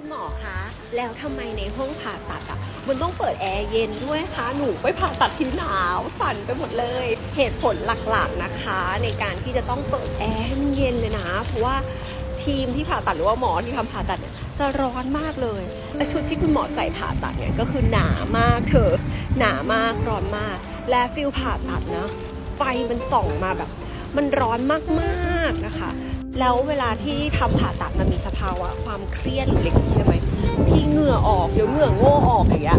คุณหมอคะ แล้วทำไมในห้องผ่าตัดอะ มันต้องเปิดแอร์เย็นด้วยคะ หนูไปผ่าตัดที่หนาว สั่นไปหมดเลย เหตุผลหลักๆนะคะ ในการที่จะต้องเปิดแอร์ให้มันเย็นเลยนะ เพราะว่าทีมที่ผ่าตัดหรือว่าหมอที่ทำผ่าตัดเนี่ยจะร้อนมากเลยและชุดที่คุณหมอใส่ผ่าตัดเนี่ยก็คือหนามากเธอหนามากร้อนมาก และฟิลผ่าตัดนะไฟมันส่องมาแบบ มันร้อนมากๆนะคะ แล้วเวลาที่ทำผ่าตัดมันมีสภาวะความเครียดหรืออะไรอย่างงี้ใช่ไหมที่เหงื่อออกเดี๋ยวเหงื่อโง่ออกอย่างเงี้ย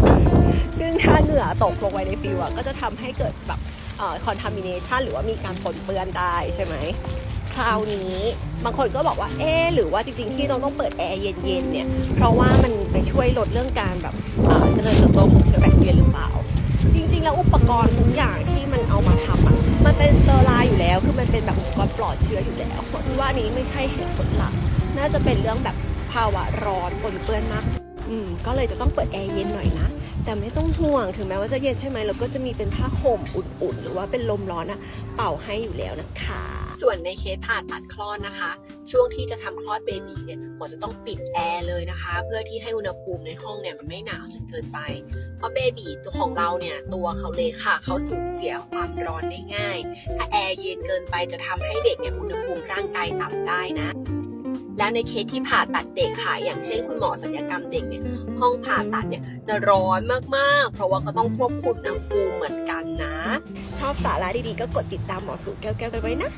ซึ่งถ้าเหงื่อตกลงไปในฟิวอะก็จะทำให้เกิดแบบเอ่อ contamination หรือว่ามีการปนเปื้อนได้ใช่ไหมคราวนี้บางคนก็บอกว่า เอ๊หรือว่าจริงๆที่เราต้องเปิดแอร์เย็นๆเนี่ย เพราะว่ามันไปช่วยลดเรื่องการแบบเอ่อเจริญเติบโตของเชื้อแบคทีเรียหรือเปล่า จริงๆ แล้วอุปกรณ์ทุกอย่างที่มันเอามาทำอะ มันเป็นสเตอร์ไลน์อยู่ แล้วคือมันเป็นแบบอุปกรณ์ปลอดเชื้ออยู่แล้วเพราะว่านนี้ไม่ใช่เหตุผลหลัก น่าจะเป็นเรื่องแบบภาวะร้อนปนเปื้อนมาก อืมก็เลยจะต้องเปิดแอร์เย็นหน่อยนะ แต่ไม่ต้องห่วงถึงแม้ว่าจะเย็นใช่ไหมเราก็จะมีเป็นผ้าห่มอุ่นๆ หรือว่าเป็นลมร้อนอะเป่าให้อยู่แล้วนะคะ ส่วนในเคสผ่าตัดคลอดนะคะ ช่วงที่จะทำคลอดเบบีเนี่ยหมอจะต้องปิดแอร์เลยนะคะ เพื่อที่ให้อุณหภูมิในห้องเนี่ยมันไม่หนาวจนเกินไป เพราะเบบีตัวของเราเนี่ยตัวเขาเล็กค่ะเขาสูญเสียความร้อนได้ง่าย ถ้าแอร์เย็นเกินไปจะทำให้เด็กเนี่ยอุณหภูมิร่างกายต่ำได้นะ แล้วในเคสที่ผ่าตัดเด็กค่ะอย่างเช่นคุณหมอศัลยกรรมเด็กเนี่ยห้องผ่าตัดเนี่ยจะร้อนมากๆ เพราะว่าก็ต้องควบคุมอุณหภูมิเหมือนกันนะ ชอบสาระดีๆก็กดติดตามหมอสุแก้วๆกันไว้นะ